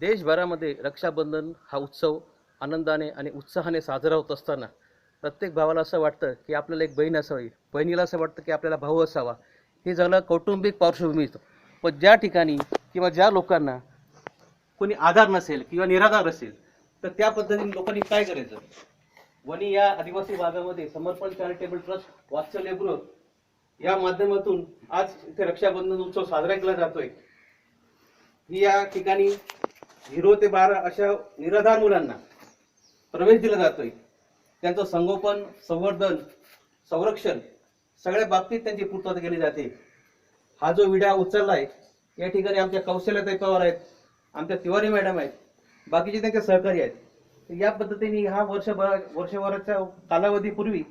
देशभरामध्ये रक्षाबंधन हा उत्सव आनंदाने आणि उत्साहाने साजरा होत असताना प्रत्येक भावाला असं वाटतं की आपल्याला एक बहीण असावी. बहिणीला असं वाटतं की आपल्याला भाऊ असावा. हे झालं कौटुंबिक पार्श्वभूमीचं पण ज्या ठिकाणी किंवा ज्या लोकांना कोणी आधार नसेल किंवा निराधार असेल तर त्या पद्धतीने लोकांनी काय करायचं? वणी या आदिवासी भागामध्ये समर्पण चॅरिटेबल ट्रस्ट वात्सल्यगृह या माध्यमातून आज इथे रक्षाबंधन उत्सव साजरा केला जातोय. ही या ठिकाणी झिरो ते बारा अशा निराधार मुलांना प्रवेश दिला जातोय. त्यांचं संगोपन संवर्धन संरक्षण सगळ्या बाबतीत त्यांची पूर्तता केली जाते. हा जो विडा उचललाय या ठिकाणी आमच्या कौशल्यताई पवार आहेत आमच्या तिवारी मॅडम आहेत बाकीचे त्यांचे सहकारी आहेत. या पद्धतीने हा वर्षभर वर्षभराच्या कालावधीपूर्वी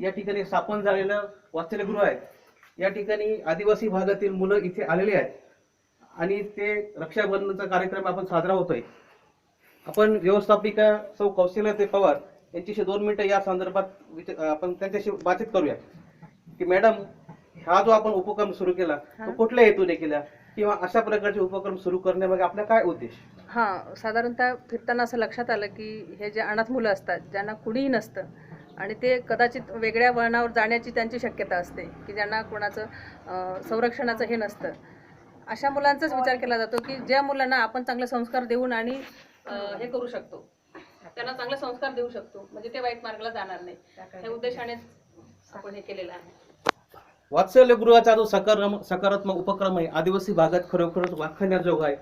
या ठिकाणी स्थापन झालेलं वात्सल्यगृह आहे. या ठिकाणी आदिवासी भागातील मुलं इथे आलेली आहेत. आणि ते रक्षाबंधनचा कार्यक्रम आपण साजरा होतोय. आपण व्यवस्थापिका सौ कौशल्यते पवार यांच्याशी दोन मिनिटं या संदर्भात आपण त्यांच्याशी बातचीत करूया. की मॅडम हा जो आपण उपक्रम सुरू केला तो. कुठल्या हेतूने केला? किंवा अशा प्रकारचे उपक्रम सुरू करण्यामागे आपला काय उद्देश? हां साधारणतः फिरताना असं लक्षात आलं की हे जे अनाथ मुलं असतात ज्यांना कुणीही नसतं आणि ते कदाचित वेगळ्या वळणावर जाण्याची त्यांची शक्यता असते की ज्यांना कोणाचं संरक्षणाचं हे नसतं. अशा मुलांचाच विचार केला जातो की ज्या मुलांना आपण चांगले संस्कार देऊन आणि हे करू शकतो. त्यांना चांगले संस्कार देऊ शकतो. म्हणजे ते वाईट मार्गाला जाणार नाही. या उद्देशाने आपण हे केलेलं आहे. वात्सल्यगृहाचा जो सकार सकारात्मक उपक्रम आहे आदिवासी भागात खरोखरच वाखाणण्याजोग आहे.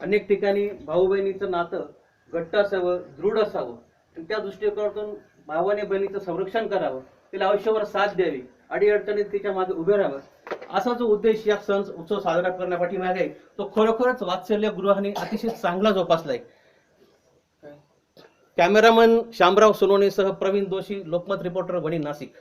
अनेक ठिकाणी भाऊ बहिणीचं नातं घट्ट असावं दृढ असावं. आणि त्या दृष्टिकोनातून भावाने बहिणीचं संरक्षण करावं. तिला आयुष्यभर साथ द्यावी. अडीअडचणीत तिच्यामागे उभे राहावं. असा जो उद्देश या सण उत्सव साजरा करण्यापाठीमागे आहे. तो खरोखरच वात्सल्य गृहाने अतिशय चांगला जोपासलाय. कॅमेरामन शामराव सोनवणेसह प्रवीण दोशी लोकमत रिपोर्टर वणी नाशिक.